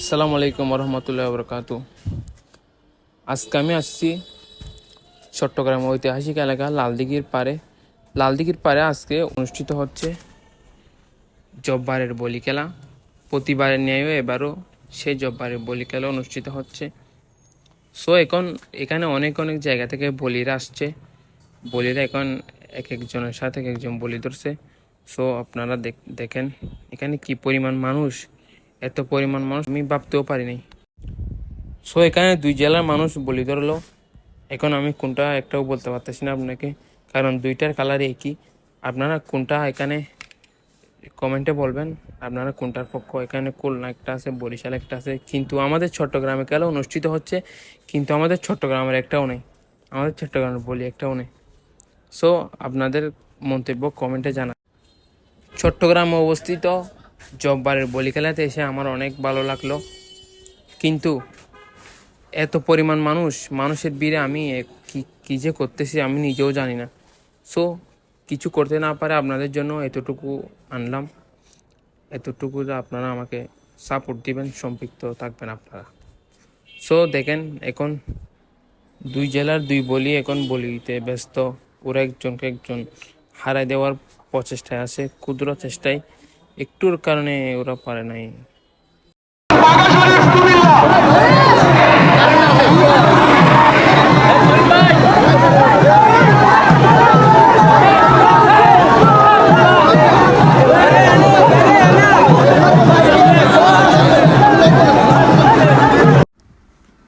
আসসালামু আলাইকুম রহমতুল্লাহ বরকাতু আজকে আমি আসছি চট্টগ্রাম ঐতিহাসিক এলাকা লালদিঘির পারে লালদিঘির পারে আজকে অনুষ্ঠিত হচ্ছে জব্বারের বলি খেলা প্রতিবারের ন্যায়ও এবারও সেই জব্বারের বলি খেলা অনুষ্ঠিত হচ্ছে। সো এখন এখানে অনেক অনেক জায়গা থেকে বলিরা আসছে। বলিরা এখন এক একজনের সাথে এক একজন বলি ধরছে। সো আপনারা দেখ- দেখেন এখানে কি পরিমাণ মানুষ। এত পরিমাণ মানুষ আমি ভাবতেও পারিনি সো এখানে দুই জেলার মানুষ বলি ধরলো। এখন আমি কোনটা একটাও বলতে পারতেছি না আপনাকে, কারণ দুইটার কালার একই। আপনারা কোনটা এখানে কমেন্টে বলবেন, আপনারা কোনটার পক্ষ, এখানে খুলনা একটা আছে, বরিশাল একটা আছে। কিন্তু আমাদের চট্টগ্রামে খেলা অনুষ্ঠিত হচ্ছে? কিন্তু আমাদের চট্টগ্রামের একটাও নেই। আমাদের চট্টগ্রামের বলি একটাও নেই। সো আপনাদের মন্তব্য কমেন্টে জানা চট্টগ্রামে অবস্থিত জব্বারের বলি খেলাতে এসে আমার অনেক ভালো লাগল। কিন্তু এত পরিমাণ মানুষ, মানুষের ভিড়ে আমি কি যে করতেছি আমি নিজেও জানি না। সো কিছু করতে না পারে আপনাদের জন্য এতটুকু আনলাম। এতটুকু আপনারা আমাকে সাপোর্ট দিবেন, সম্পৃক্ত থাকবেন আপনারা। সো দেখেন, এখন দুই জেলার দুই বলি এখন বলিতে ব্যস্ত। ওরা একজনকে একজন হারাই দেওয়ার প্রচেষ্টায় আছে, ক্ষুদ্র চেষ্টায়। একটুর কারণে ওরা পারে নাই।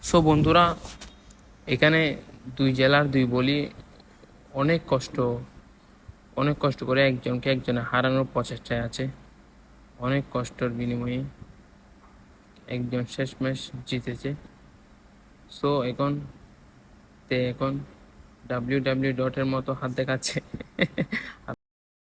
সো বন্ধুরা, এখানে দুই জেলার দুই বলি অনেক কষ্ট অনেক কষ্ট করে একজনকে একজনে হারানোর প্রচেষ্টায় আছে। অনেক কষ্টর বিনিময়ে একজন শেষমেশ জিতেছে। সো এখন তে এখন ডাব্লিউ ডাব্লিউ ডটের মতো হাত দেখাচ্ছে।